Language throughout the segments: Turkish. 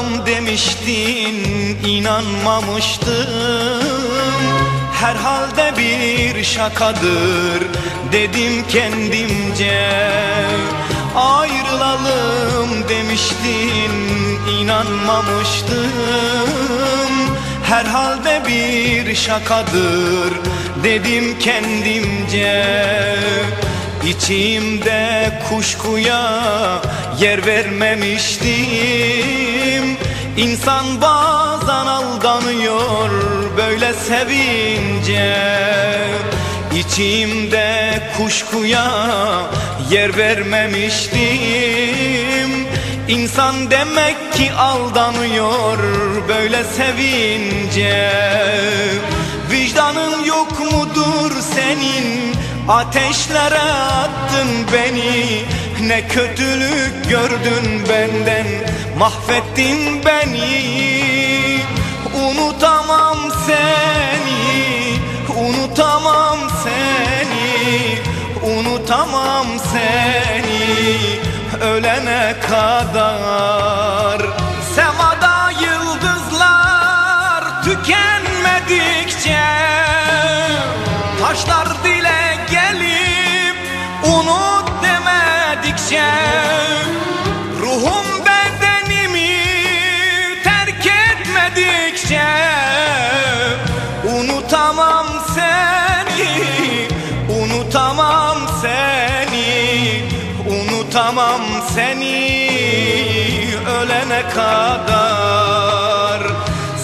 Ayrılalım demiştin inanmamıştım. Herhalde bir şakadır dedim kendimce. Ayrılalım demiştin inanmamıştım. Herhalde bir şakadır dedim kendimce. İçimde kuşkuya yer vermemiştim. İnsan bazen aldanıyor böyle sevince. İçimde kuşkuya yer vermemiştim. İnsan demek ki aldanıyor böyle sevince. Vicdanın yok mudur senin Ateşlere attın beni. Ne kötülük gördün benden. Mahvettin beni. Unutamam seni. Unutamam seni. Unutamam seni. Ölene kadar. Semada yıldızlar tükenmedikçe Taşlar dile unut demedikçe Ruhum bedenimi terk etmedikçe Unutamam seni, unutamam seni Unutamam seni ölene kadar.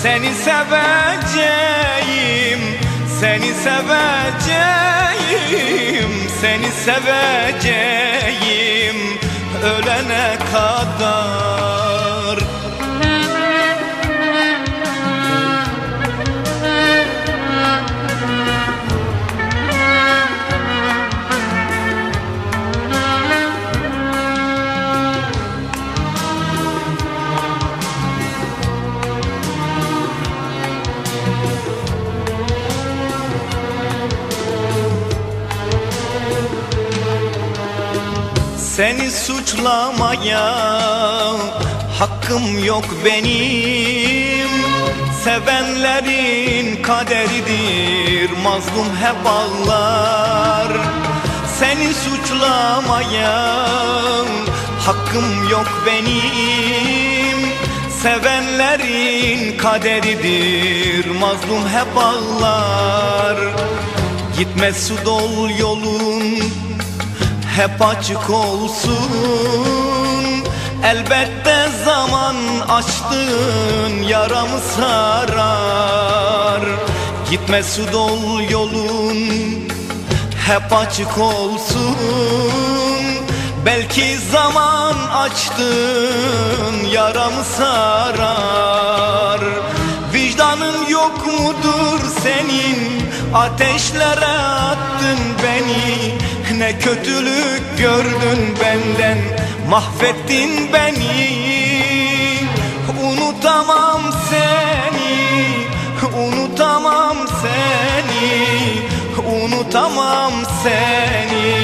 Seni seveceğim, seni seveceğim Seni seveceğim. Ölene kadar Seni suçlamaya hakkım yok benim. Sevenlerin kaderidir mazlum hep ağlar. Seni suçlamaya hakkım yok benim. Sevenlerin kaderidir mazlum hep ağlar. Gitme su dol yolun hep açık olsun. Elbette zaman açtığın yaramı sarar. Gitme su dol yolun hep açık olsun. Belki zaman açtığın yaramı sarar. Vicdanın yok mudur senin? Ateşlere attın beni Ne kötülük gördün benden Mahvettin beni. Unutamam seni Unutamam seni Unutamam seni.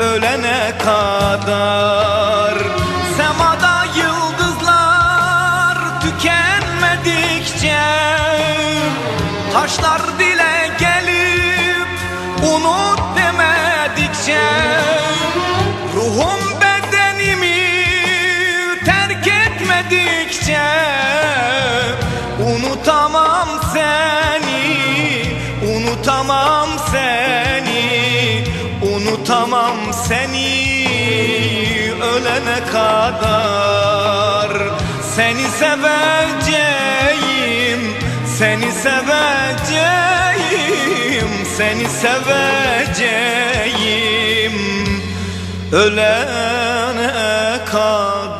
Ölene kadar Semada yıldızlar tükenmedikçe Taşlar dile demedikçe Ruhum bedenimi terk etmedikçe Unutamam seni, unutamam seni Unutamam seni. Ölene kadar Seni seveceğim, seni seveceğim Seni seveceğim. Ölene kadar